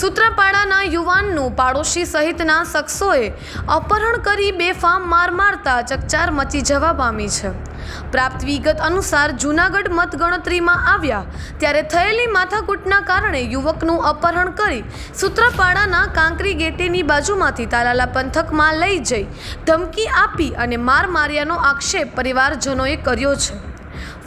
સૂત્રાપાડાના યુવાનનું પાડોશી સહિતના શખ્સોએ અપહરણ કરી બેફામ માર મારતા ચકચાર મચી જવા પામી છે. પ્રાપ્ત વિગત અનુસાર જૂનાગઢ મતગણતરીમાં આવ્યા ત્યારે થયેલી માથાકૂટના કારણે યુવકનું અપહરણ કરી સૂત્રાપાડાના કાંકરી ગેટેની બાજુમાંથી તાલાલા પંથકમાં લઈ જઈ ધમકી આપી અને માર માર્યાનો આક્ષેપ પરિવારજનોએ કર્યો છે.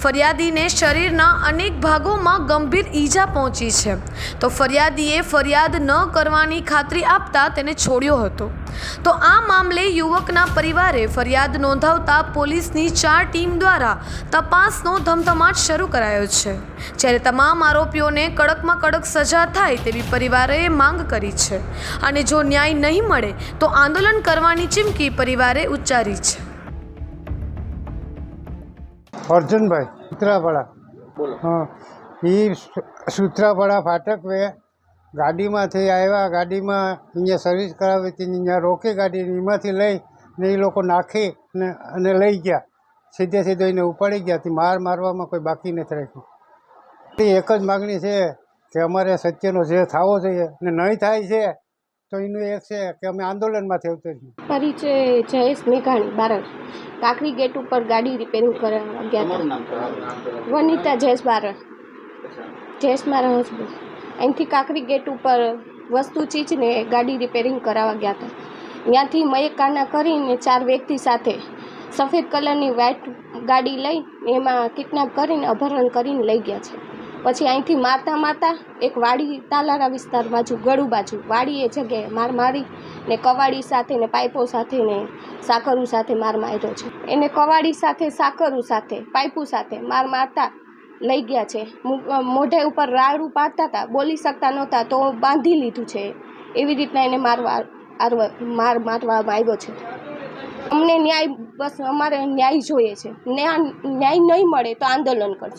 ફરિયાદીને શરીરના અનેક ભાગોમાં ગંભીર ઈજા પહોંચી છે. તો ફરિયાદીએ ફરિયાદ ન કરવાની ખાતરી આપતા તેને છોડ્યો હતો. તો આ મામલે યુવકના પરિવારે ફરિયાદ નોંધાવતા પોલીસની ચાર ટીમ દ્વારા તપાસનો ધમધમાટ શરૂ કરાયો છે. જ્યારે તમામ આરોપીઓને કડકમાં કડક સજા થાય તેવી પરિવારે માંગ કરી છે. અને જો ન્યાય નહીં મળે, તો આંદોલન કરવાની ચીમકી પરિવારે ઉચ્ચારી છે. અર્જુનભાઈ સૂત્રાપાડા. હા. એ સૂત્રાપાડા ફાટક વે ગાડીમાંથી આવ્યા ગાડીમાં અહીંયા સર્વિસ કરાવી હતી અહીંયા રોકી ગાડી એમાંથી લઈ ને એ લોકો નાખી ને અને લઈ ગયા. સીધે સીધો એને ઉપાડી ગયા હતી માર મારવામાં કોઈ બાકી નથી રાખ્યું. એ એક જ માગણી છે કે અમારે સત્યનો જે થવો જોઈએ ને નહીં થાય છે તો એનું એ છે કે અમે આંદોલનમાંથી ઉતરીશું પરિચય જયેશ મેઘાણી બારડ. કાકરી ગેટ ઉપર ગાડી રિપેરિંગ કરવા ગયા હતા. વનિતા જયેશ બારડ. જયેશ મારા હસબન્ડ અહીંથી કાકરી ગેટ ઉપર વસ્તુ ચીજને ગાડી રિપેરિંગ કરાવવા ગયા હતા. ત્યાંથી મયકાના કરીને ચાર વ્યક્તિ સાથે સફેદ કલરની વ્હાઇટ ગાડી લઈ એમાં કિડનેપ કરીને અપહરણ કરીને લઈ ગયા છે. પછી અહીંથી મારતા મારતા એક વાડી તાલારા વિસ્તાર બાજુ ગળું બાજુ વાડી એ જગ્યાએ માર મારી ને કવાડી સાથે ને પાઇપો સાથે ને સાકરું સાથે માર માર્યો છે. એને કવાડી સાથે, સાકરું સાથે, પાઇપો સાથે માર મારતા લઈ ગયા છે. મોઢે ઉપર રાડું પાડતા હતા બોલી શકતા નહોતા, તો બાંધી લીધું છે. એવી રીતના એને મારવા માર મારવામાં આવ્યો છે. અમને ન્યાય, બસ અમારે ન્યાય જોઈએ છે. ન્યાય નહીં મળે તો આંદોલન કરશું.